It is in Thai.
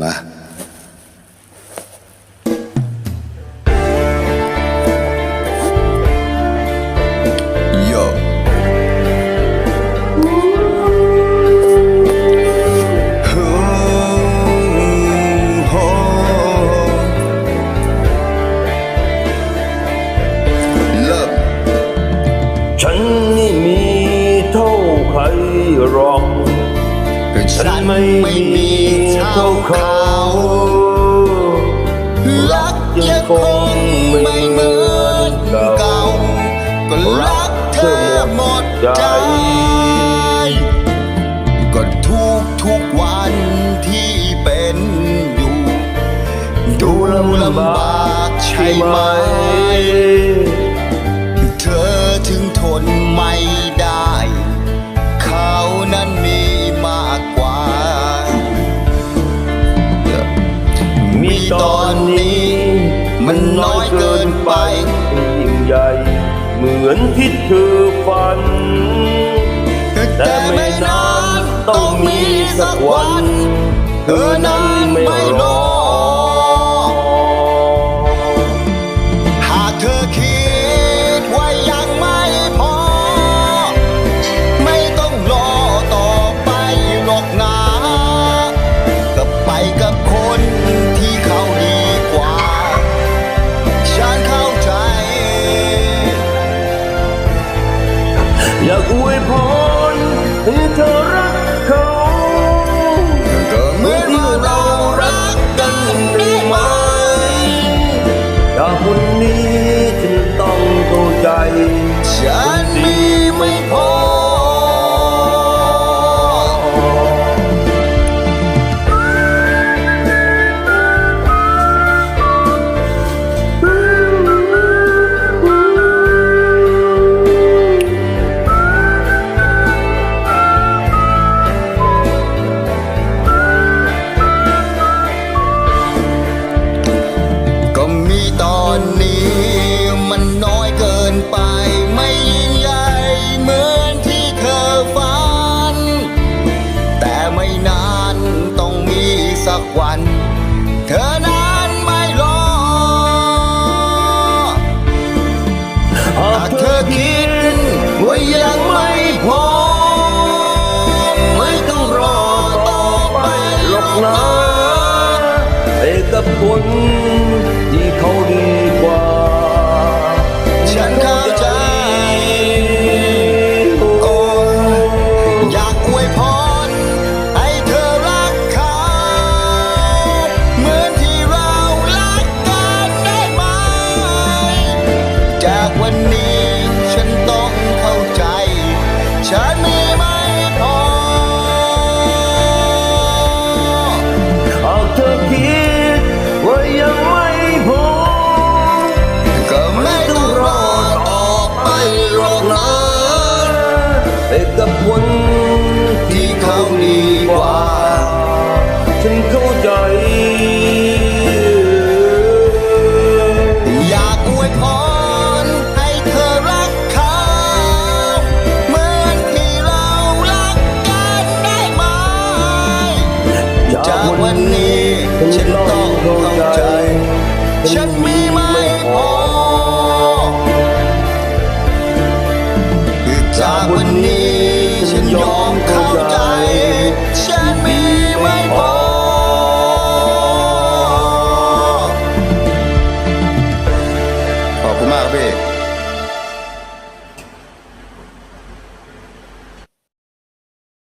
มาโยฮูโฮเริ่มฉันนี่มีเท่าใครหรอก ฉันไม่มีเท่าเขารักยังคงไม่เหมือนเก่าก็รักเธอหมดใจ ก็ทุกทุกวันที่เป็นอยู่ ดูลำบากใช่ไหม เธอถึงทนไม่ได้ อนนี้ มันน้อยเกินไปยิ่งใหญ่ เหมือนที่เธอฝัน แต่ไม่นานต้องมีสักวัน เธอนั้น วยพรให้เธอรักเขาก็เหมือนว่าเรารักกันได้ไหมจากวันนี้ฉันต้องเข้าใจ ฉันมีไม่พอ สักวัน เธอนั้นไม่รอหาหากเธอคิดว่ายังไม่พอ ไม่ต้องรอต่อไปหรอกนะเอกับคนที่เขา ไปกับคนที่เขาดีกว่า ฉันเข้าใจ อยากอวยพรให้เธอรักเขาเหมือนที่เรารักกันได้ไหมจากวันนี้ ฉันต้องเข้าใจ ฉันมี ยอมเข้าใจ ฉันมีไม่พอ ขอบคุณมากพี่